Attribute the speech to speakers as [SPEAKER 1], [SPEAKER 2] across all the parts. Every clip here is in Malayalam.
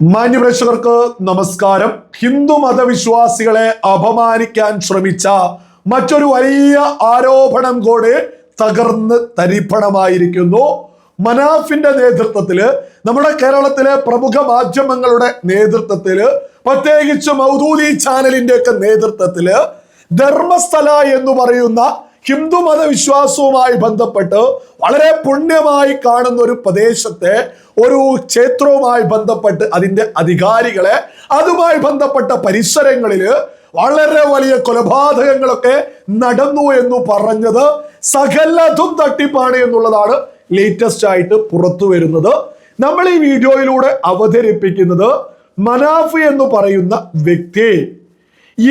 [SPEAKER 1] മാന്യപ്രേക്ഷകർക്ക് നമസ്കാരം. ഹിന്ദു മതവിശ്വാസികളെ അപമാനിക്കാൻ ശ്രമിച്ച മറ്റൊരു വലിയ ആരോപണം കൂടെ തകർന്ന് തരിപ്പണമായിരിക്കുന്നു. മനാഫിന്റെ നേതൃത്വത്തിൽ നമ്മുടെ കേരളത്തിലെ പ്രമുഖ മാധ്യമങ്ങളുടെ നേതൃത്വത്തിൽ പ്രത്യേകിച്ച് മൗദൂദി ചാനലിന്റെ ഒക്കെ നേതൃത്വത്തിൽ ധർമ്മസ്ഥല എന്ന് പറയുന്ന ഹിന്ദു മതവിശ്വാസവുമായി ബന്ധപ്പെട്ട് വളരെ പുണ്യമായി കാണുന്ന ഒരു പ്രദേശത്തെ ഒരു ക്ഷേത്രവുമായി ബന്ധപ്പെട്ട് അതിന്റെ അധികാരികളെ അതുമായി ബന്ധപ്പെട്ട പരിസരങ്ങളിൽ വളരെ വലിയ കൊലപാതകങ്ങളൊക്കെ നടന്നു എന്ന് പറഞ്ഞത് സകലതും തട്ടിപ്പാണ് എന്നുള്ളതാണ് ലേറ്റസ്റ്റ് ആയിട്ട് പുറത്തു വരുന്നത്. നമ്മൾ ഈ വീഡിയോയിലൂടെ അവതരിപ്പിക്കുന്നത് മനാഫ് എന്ന് പറയുന്ന വ്യക്തി.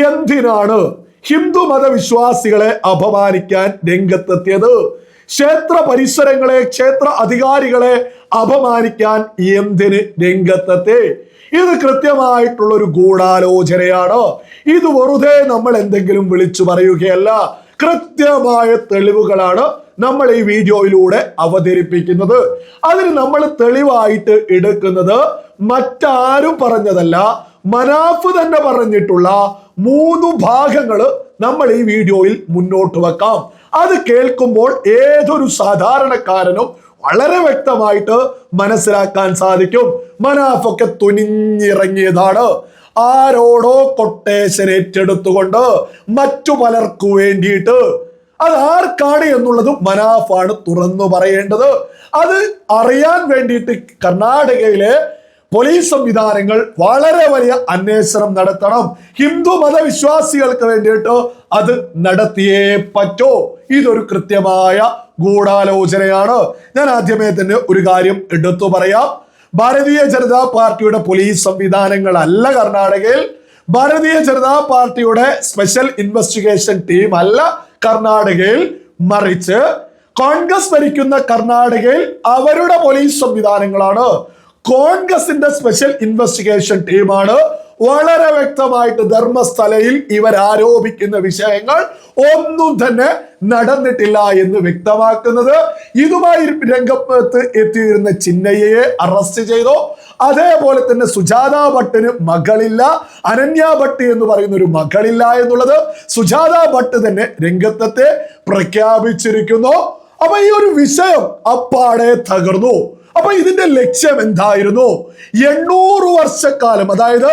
[SPEAKER 1] എന്തിനാണ്? ഹിന്ദു മതവിശ്വാസികളെ അപമാനിക്കാൻ രംഗത്തെത്തിയത്. ക്ഷേത്ര പരിസരങ്ങളെ ക്ഷേത്ര അധികാരികളെ അപമാനിക്കാൻ എന്തിന് രംഗത്തെത്തി? ഇത് കൃത്യമായിട്ടുള്ള ഒരു ഗൂഢാലോചനയാണ്. ഇത് വെറുതെ നമ്മൾ എന്തെങ്കിലും വിളിച്ചു പറയുകയല്ല കൃത്യമായ തെളിവുകളാണ് നമ്മൾ ഈ വീഡിയോയിലൂടെ അവതരിപ്പിക്കുന്നത്. അതിന് നമ്മൾ തെളിവായിട്ട് എടുക്കുന്നത് മറ്റാരും പറഞ്ഞതല്ല മനാഫ് തന്നെ പറഞ്ഞിട്ടുള്ള മൂന്ന് ഭാഗങ്ങൾ നമ്മൾ ഈ വീഡിയോയിൽ മുന്നോട്ട് വെക്കാം. അത് കേൾക്കുമ്പോൾ ഏതൊരു സാധാരണക്കാരനും വളരെ വ്യക്തമായിട്ട് മനസ്സിലാക്കാൻ സാധിക്കും. മനാഫൊക്കെ തുനിഞ്ഞിറങ്ങിയതാണ്. ആരോടോ കൊട്ടേഷൻ ഏറ്റെടുത്തുകൊണ്ട് മറ്റു പലർക്കു വേണ്ടിയിട്ട്. അത് ആർക്കാണ് എന്നുള്ളത് മനാഫാണ് തുറന്നു പറയേണ്ടത്. അത് അറിയാൻ വേണ്ടിയിട്ട് കർണാടകയിലെ പോലീസ് സംവിധാനങ്ങൾ വളരെ വലിയ അന്വേഷണം നടത്തണം. ഹിന്ദു മതവിശ്വാസികൾക്ക് വേണ്ടിയിട്ട് അത് നടത്തിയേ പറ്റോ. ഇതൊരു കൃത്യമായ ഗൂഢാലോചനയാണ്. ഞാൻ ആദ്യമേ തന്നെ ഒരു കാര്യം എടുത്തു പറയാം. ഭാരതീയ ജനതാ പാർട്ടിയുടെ പോലീസ് സംവിധാനങ്ങളല്ല കർണാടകയിൽ. ഭാരതീയ ജനതാ പാർട്ടിയുടെ സ്പെഷ്യൽ ഇൻവെസ്റ്റിഗേഷൻ ടീം അല്ല കർണാടകയിൽ മറിച്ച്. കോൺഗ്രസ് ഭരിക്കുന്ന കർണാടകയിൽ അവരുടെ പോലീസ് സംവിധാനങ്ങളാണ്. കോൺഗ്രസിന്റെ സ്പെഷ്യൽ ഇൻവെസ്റ്റിഗേഷൻ ടീമാണ്. വളരെ വ്യക്തമായിട്ട് ധർമ്മസ്ഥലയിൽ ഇവർ ആരോപിക്കുന്ന വിഷയങ്ങൾ ഒന്നും തന്നെ നടന്നിട്ടില്ല എന്ന് വ്യക്തമാക്കുന്നത്. ഇതുമായി രംഗത്ത് എത്തിയിരുന്ന ചിന്നയ്യയെ അറസ്റ്റ് ചെയ്തു. അതേപോലെ തന്നെ സുജാത ഭട്ടിന് മകളില്ല. അനന്യ ഭട്ട് എന്ന് പറയുന്ന ഒരു മകളില്ല എന്നുള്ളത് സുജാത ഭട്ട് തന്നെ രംഗത്തെ പ്രഖ്യാപിച്ചിരിക്കുന്നു. അപ്പൊ ഈ ഒരു വിഷയം അപ്പാടെ തകർന്നു. അപ്പൊ ഇതിന്റെ ലക്ഷ്യം എന്തായിരുന്നു? എണ്ണൂറ് വർഷക്കാലം അതായത്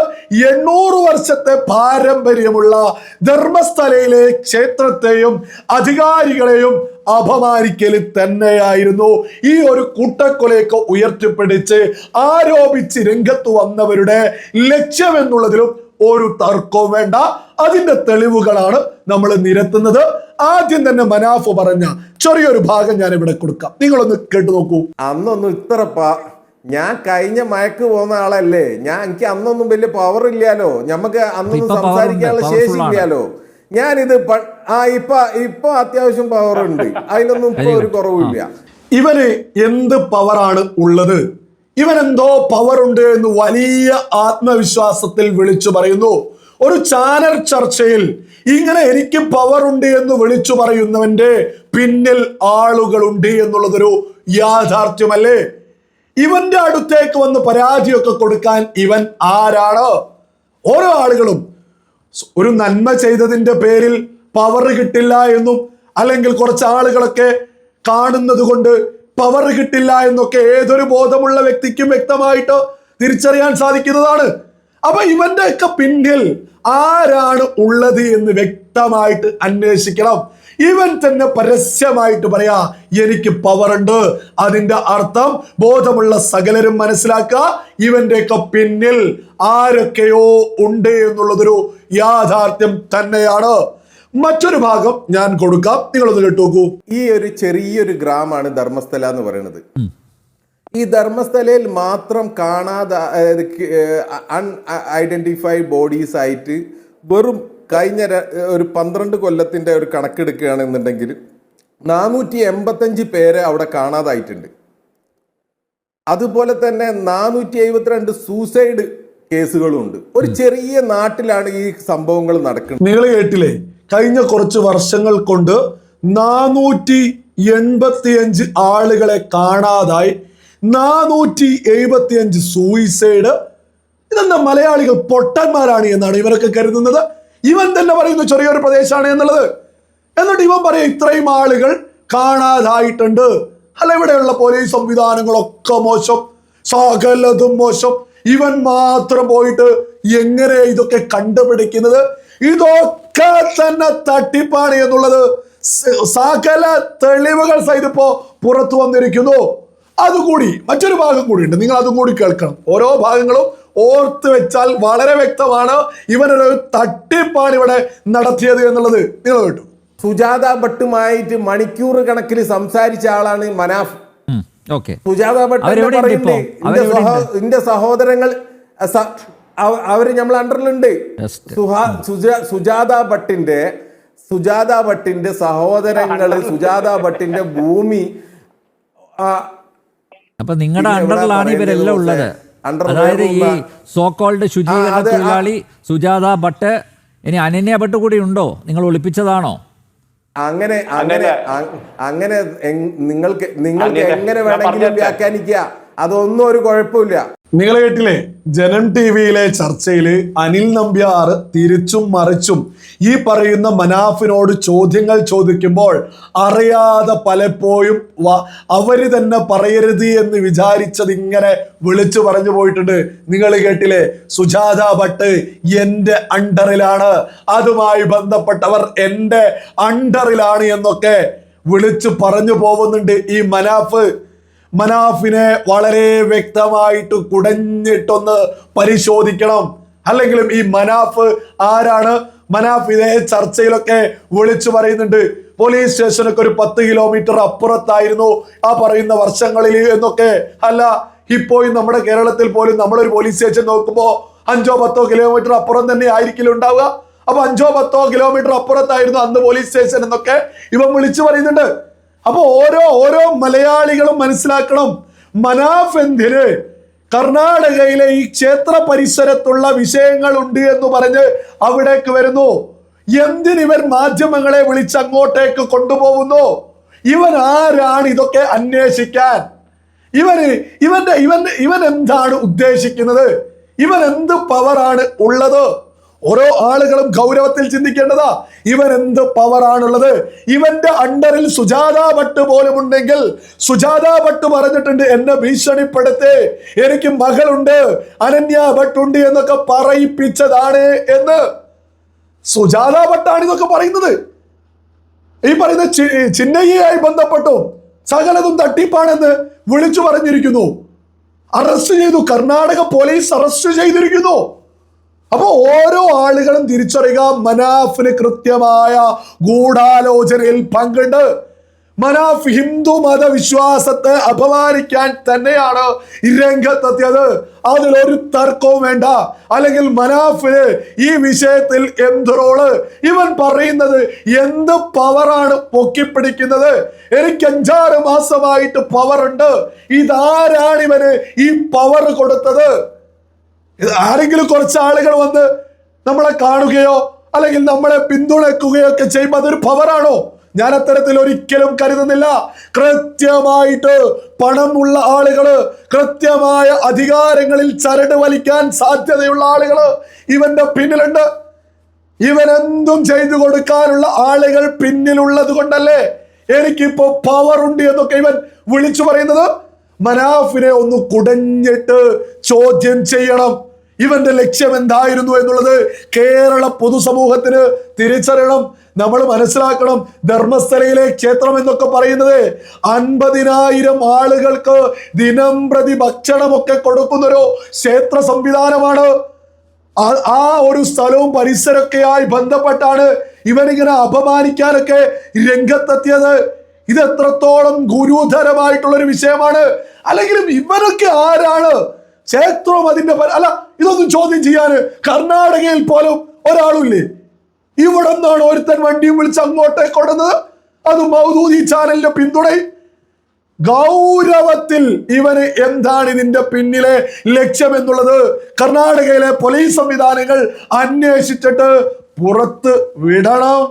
[SPEAKER 1] എണ്ണൂറ് വർഷത്തെ പാരമ്പര്യമുള്ള ധർമ്മസ്ഥലയിലെ ക്ഷേത്രത്തെയും അധികാരികളെയും അപമാനിക്കൽ തന്നെയായിരുന്നു. ഈ ഒരു കൂട്ടക്കൊലയൊക്കെ ഉയർത്തിപ്പിടിച്ച് ആരോപിച്ച് രംഗത്ത് വന്നവരുടെ ലക്ഷ്യം എന്നുള്ളതിലും ഒരു തർക്കവും വേണ്ട. അതിന്റെ തെളിവുകളാണ് നമ്മൾ നിരത്തുന്നത്. ആദ്യം തന്നെ മനാഫ് പറഞ്ഞ ചെറിയൊരു ഭാഗം ഞാൻ ഇവിടെ കൊടുക്കാം. നിങ്ങളൊന്ന് കേട്ടു നോക്കൂ.
[SPEAKER 2] അന്നൊന്നും ഇത്ര പ ഞാൻ കഴിഞ്ഞ മയക്ക് പോകുന്ന ആളല്ലേ? ഞാൻ എനിക്ക് അന്നൊന്നും വലിയ പവർ ഇല്ലാലോ നമുക്ക് അന്നൊന്നും സംസാരിക്കാനുള്ള ശേഷി. ഇല്ലാലോ ഞാനിത് ആ ഇപ്പൊ ഇപ്പൊ അത്യാവശ്യം പവർ ഉണ്ട്. അതിനൊന്നും ഇപ്പൊ ഒരു കുറവില്ല
[SPEAKER 1] ഇവന് എന്ത് പവറാണ് ഉള്ളത്? ഇവൻ എന്തോ പവർ ഉണ്ട് എന്ന് വലിയ ആത്മവിശ്വാസത്തിൽ വിളിച്ചു പറയുന്നു. ഒരു ചാനൽ ചർച്ചയിൽ ഇങ്ങനെ എനിക്ക് പവർ ഉണ്ട് എന്ന് വിളിച്ചു പറയുന്നവന്റെ പിന്നിൽ ആളുകളുണ്ട് എന്നുള്ളതൊരു യാഥാർത്ഥ്യമല്ലേ? ഇവന്റെ അടുത്തേക്ക് വന്ന് പരാതിയൊക്കെ കൊടുക്കാൻ ഇവൻ ആരാണ്? ഓരോ ആളുകളും ഒരു നന്മ ചെയ്തതിന്റെ പേരിൽ പവർ കിട്ടില്ല എന്നും അല്ലെങ്കിൽ കുറച്ച് ആളുകളൊക്കെ കാണുന്നത് കൊണ്ട് പവർ കിട്ടില്ല എന്നൊക്കെ ഏതൊരു ബോധമുള്ള വ്യക്തിക്കും വ്യക്തമായിട്ട് തിരിച്ചറിയാൻ സാധിക്കുന്നതാണ്. അപ്പൊ ഇവന്റെ ഒക്കെ പിന്നിൽ ആരാണ് ഉള്ളത് എന്ന് വ്യക്തമായിട്ട് അന്വേഷിക്കണം. ഇവൻ തന്നെ പരസ്യമായിട്ട് പറയാ എനിക്ക് പവർ ഉണ്ട്. അതിന്റെ അർത്ഥം ബോധമുള്ള സകലരും മനസ്സിലാക്കുക ഇവന്റെ ഒക്കെ പിന്നിൽ ആരൊക്കെയോ ഉണ്ട് എന്നുള്ളതൊരു യാഥാർത്ഥ്യം തന്നെയാണ്. മറ്റൊരു ഭാഗം ഞാൻ കൊടുക്കാം. നിങ്ങളൊന്ന് കേട്ടു നോക്കൂ.
[SPEAKER 2] ഈ ഒരു ചെറിയൊരു ഗ്രാമമാണ് ധർമ്മസ്ഥല എന്ന് പറയുന്നത്. ഈ ധർമ്മസ്ഥലയിൽ മാത്രം കാണാതെ അൺ ഐഡന്റിഫൈഡ് ബോഡീസ് ആയിട്ട് വെറും കഴിഞ്ഞ ഒരു പന്ത്രണ്ട് കൊല്ലത്തിന്റെ ഒരു കണക്കെടുക്കുകയാണെന്നുണ്ടെങ്കിൽ നാനൂറ്റി എൺപത്തഞ്ച് പേരെ അവിടെ കാണാതായിട്ടുണ്ട്. അതുപോലെ തന്നെ നാനൂറ്റി എഴുപത്തിരണ്ട് സൂസൈഡ് കേസുകളുണ്ട്. ഒരു ചെറിയ നാട്ടിലാണ് ഈ സംഭവങ്ങൾ നടക്കുന്നത്.
[SPEAKER 1] നിങ്ങൾ കേട്ടില്ലേ? കഴിഞ്ഞ കുറച്ച് വർഷങ്ങൾ കൊണ്ട് നാനൂറ്റി എൺപത്തിയഞ്ച് ആളുകളെ കാണാതായി. നാനൂറ്റി എഴുപത്തിയഞ്ച് സൂയിസൈഡ് ഇതെന്താ മലയാളികൾ പൊട്ടന്മാരാണ് എന്നാണ് ഇവരൊക്കെ കരുതുന്നത്. ഇവൻ തന്നെ പറയുന്നു ചെറിയൊരു പ്രദേശമാണ് എന്നുള്ളത്. എന്നിട്ട് ഇവൻ പറയും ഇത്രയും ആളുകൾ കാണാതായിട്ടുണ്ട്. അല്ല ഇവിടെയുള്ള പോലീസ് സംവിധാനങ്ങളൊക്കെ മോശം. സകലതും മോശം. ഇവൻ മാത്രം പോയിട്ട് എങ്ങനെ ഇതൊക്കെ കണ്ടുപിടിക്കുന്നത്? ഇതൊക്കെ തന്നെ തട്ടിപ്പാണ് എന്നുള്ളത് സകല തെളിവുകൾ സഹിതപ്പോ പുറത്തു വന്നിരിക്കുന്നു. അതുകൂടി മറ്റൊരു ഭാഗം കൂടി ഉണ്ട് നിങ്ങൾ അതും കൂടി കേൾക്കണം. ഓരോ ഭാഗങ്ങളും ഓർത്ത് വെച്ചാൽ വളരെ വ്യക്തമാണ് ഇവനൊരു തട്ടിപ്പാണ് ഇവിടെ നടത്തിയത് എന്നുള്ളത്. നിങ്ങൾ കേട്ടു.
[SPEAKER 2] സുജാത ഭട്ടുമായിട്ട് മണിക്കൂർ കണക്കിൽ സംസാരിച്ച ആളാണ് മനാഫ്.
[SPEAKER 3] ഓക്കെ.
[SPEAKER 2] സുജാത ഭട്ട് തന്നെ
[SPEAKER 3] അവരെവിടെയുണ്ട്
[SPEAKER 2] പറയുന്നുണ്ട്,
[SPEAKER 3] ഇപ്പോ?
[SPEAKER 2] "ഇന്റെ
[SPEAKER 3] അവരെവിടെയുണ്ട്?
[SPEAKER 2] സഹോ- ഇന്റെ സഹോദരങ്ങൾ അവർ നമ്മൾ അണ്ടറിലുണ്ട്. സുജാത ഭട്ടിന്റെ സുജാത ഭട്ടിന്റെ സഹോദരങ്ങൾ സുജാത ഭട്ടിന്റെ ഭൂമി
[SPEAKER 3] അപ്പൊ നിങ്ങളുടെ അണ്ടറിലാണ് ഇവരെല്ലാം ഉള്ളത്. അതായത് ഈ സോക്കോൾഡ് ശുചീകരണ തൊഴിലാളി സുജാത ഭട്ട് ഇനി അനന്യ ഭട്ട് കൂടി ഉണ്ടോ? നിങ്ങൾ ഒളിപ്പിച്ചതാണോ?
[SPEAKER 2] അങ്ങനെ അങ്ങനെ അങ്ങനെ. നിങ്ങൾക്ക് നിങ്ങൾക്ക് എങ്ങനെ വേണമെങ്കിലും. വ്യാഖ്യാനിക്കുക. അതൊന്നും ഒരു കുഴപ്പമില്ല.
[SPEAKER 1] നിങ്ങൾ കേട്ടില്ലേ ജനം ടി വിയിലെ ചർച്ചയിൽ അനിൽ നമ്പ്യാർ തിരിച്ചും മറിച്ചും ഈ പറയുന്ന മനാഫിനോട് ചോദ്യങ്ങൾ ചോദിക്കുമ്പോൾ അറിയാതെ പലപ്പോഴും അവർ തന്നെ പറയരുത് എന്ന് വിചാരിച്ചത് ഇങ്ങനെ വിളിച്ചു പറഞ്ഞു പോയിട്ടുണ്ട്. നിങ്ങൾ കേട്ടില്ലേ? സുജാത ഭട്ട് എന്റെ അണ്ടറിലാണ്. അതുമായി ബന്ധപ്പെട്ടവർ എന്റെ അണ്ടറിലാണ് എന്നൊക്കെ വിളിച്ചു പറഞ്ഞു പോകുന്നുണ്ട് ഈ മനാഫ്. മനാഫിനെ വളരെ വ്യക്തമായിട്ട് കുടഞ്ഞിട്ടൊന്ന് പരിശോധിക്കണം. അല്ലെങ്കിലും ഈ മനാഫ് ആരാണ്? മനാഫ് ഇതേ ചർച്ചയിലൊക്കെ വിളിച്ചു പറയുന്നുണ്ട്. പോലീസ് സ്റ്റേഷനൊക്കെ ഒരു പത്ത് കിലോമീറ്റർ അപ്പുറത്തായിരുന്നു ആ പറയുന്ന വർഷങ്ങളിൽ എന്നൊക്കെ. അല്ല ഇപ്പോഴും നമ്മുടെ കേരളത്തിൽ പോലും നമ്മളൊരു പോലീസ് സ്റ്റേഷൻ നോക്കുമ്പോൾ അഞ്ചോ പത്തോ കിലോമീറ്റർ അപ്പുറം തന്നെ ആയിരിക്കില്ല ഉണ്ടാവുക? അപ്പൊ അഞ്ചോ പത്തോ കിലോമീറ്റർ അപ്പുറത്തായിരുന്നു അന്ന് പോലീസ് സ്റ്റേഷൻ എന്നൊക്കെ ഇവൻ വിളിച്ചു പറയുന്നുണ്ട്. അപ്പൊ ഓരോ ഓരോ മലയാളികളും മനസ്സിലാക്കണം. മനാഫ് എന്തിന് കർണാടകയിലെ ഈ ക്ഷേത്ര പരിസരത്തുള്ള വിഷയങ്ങൾ ഉണ്ട് എന്ന് പറഞ്ഞ് അവിടേക്ക് വരുന്നു. എന്തിന് ഇവർ മാധ്യമങ്ങളെ വിളിച്ച് അങ്ങോട്ടേക്ക് കൊണ്ടുപോകുന്നു? ഇവൻ ആരാണ് ഇതൊക്കെ അന്വേഷിക്കാൻ? ഇവന് ഇവന്റെ ഇവൻ ഇവൻ എന്താണ് ഉദ്ദേശിക്കുന്നത്? ഇവൻ എന്ത് പവറാണ് ഉള്ളത്? ഓരോ ആളുകളും ഗൗരവത്തിൽ ചിന്തിക്കേണ്ടതാ ഇവൻ എന്ത് പവറാണുള്ളത് ഇവന്റെ അണ്ടറിൽ സുജാത ഭട്ട് പോലും ഉണ്ടെങ്കിൽ സുജാത ഭട്ട് പറഞ്ഞിട്ടുണ്ട് എന്നെ ഭീഷണിപ്പെടുത്തേ എനിക്ക് മകളുണ്ട് അനന്യ ഭട്ടുണ്ട് എന്നൊക്കെ പറയിപ്പിച്ചതാണ് എന്ന്. സുജാത ഭട്ടാണ് ഇതൊക്കെ പറയുന്നത്. ഈ പറയുന്ന ചിന്നയ്യയായി ബന്ധപ്പെട്ടു സകലതും തട്ടിപ്പാണെന്ന് വിളിച്ചു പറഞ്ഞിരിക്കുന്നു. അറസ്റ്റ് ചെയ്തു കർണാടക പോലീസ് അറസ്റ്റ് ചെയ്തിരിക്കുന്നു. അപ്പൊ ഓരോ ആളുകളും തിരിച്ചറിയുക. മനാഫിന് കൃത്യമായ ഗൂഢാലോചനയിൽ പങ്കുണ്ട്. മനാഫ് ഹിന്ദു മതവിശ്വാസത്തെ അപമാനിക്കാൻ തന്നെയാണ് രംഗത്തെത്തിയത്. അതിലൊരു തർക്കവും വേണ്ട. അല്ലെങ്കിൽ മനാഫിന് ഈ വിഷയത്തിൽ എന്ത് റോൾ ഇവൻ പറയുന്നത് എന്ത് പവറാണ് പൊക്കിപ്പിടിക്കുന്നത്? എനിക്ക് അഞ്ചാറ് മാസമായിട്ട് പവർ ഉണ്ട്. ഇതാരാണ് ഇവന് ഈ പവർ കൊടുത്തത്? ഇത് ആരെങ്കിലും കുറച്ച് ആളുകൾ വന്ന് നമ്മളെ കാണുകയോ അല്ലെങ്കിൽ നമ്മളെ പിന്തുണയ്ക്കുകയോ ഒക്കെ ചെയ്യുമ്പോൾ അതൊരു പവറാണോ ഞാൻ അത്തരത്തിൽ ഒരിക്കലും കരുതുന്നില്ല. കൃത്യമായിട്ട് പണമുള്ള ആളുകൾ കൃത്യമായ അധികാരങ്ങളിൽ ചരട് വലിക്കാൻ സാധ്യതയുള്ള ആളുകൾ ഇവന്റെ പിന്നിലുണ്ട്. ഇവനെന്തും ചെയ്തു കൊടുക്കാനുള്ള ആളുകൾ പിന്നിലുള്ളത് കൊണ്ടല്ലേ എനിക്കിപ്പോ പവർ ഉണ്ട് എന്നൊക്കെ ഇവൻ വിളിച്ചു പറയുന്നത്? മനാഫിനെ ഒന്ന് കുടഞ്ഞിട്ട് ചോദ്യം ചെയ്യണം. ഇവന്റെ ലക്ഷ്യം എന്തായിരുന്നു എന്നുള്ളത് കേരള പൊതുസമൂഹത്തിന് തിരിച്ചറിയണം. നമ്മൾ മനസ്സിലാക്കണം ധർമ്മസ്ഥലയിലെ ക്ഷേത്രം എന്നൊക്കെ പറയുന്നത് അൻപതിനായിരം ആളുകൾക്ക് ദിനം പ്രതി ഭക്ഷണമൊക്കെ കൊടുക്കുന്നൊരു ക്ഷേത്ര സംവിധാനമാണ്. ആ- ഒരു സ്ഥലവും പരിസരമൊക്കെയായി ബന്ധപ്പെട്ടാണ് ഇവനിങ്ങനെ അപമാനിക്കാനൊക്കെ രംഗത്തെത്തിയത്. ഇത് എത്രത്തോളം ഗുരുതരമായിട്ടുള്ള ഒരു വിഷയമാണ്. അല്ലെങ്കിലും ഇവനൊക്കെ ആരാണ്? ക്ഷേത്രവും അതിന്റെ അല്ല ഇതൊന്നും ചോദ്യം ചെയ്യാന് കർണാടകയിൽ പോലും ഒരാളുമില്ലേ? ഇവിടെ നിന്നാണ് ഒരുത്തൻ വണ്ടിയും വിളിച്ച് അങ്ങോട്ടേ കൊടുന്നത് അത് മൗദൂദി ചാനലിന്റെ പിന്തുണയും ഗൗരവത്തിൽ ഇവന് എന്താണ് ഇതിന്റെ പിന്നിലെ ലക്ഷ്യം എന്നുള്ളത് കർണാടകയിലെ പോലീസ് സംവിധാനങ്ങൾ അന്വേഷിച്ചിട്ട് പുറത്ത് വിടണം.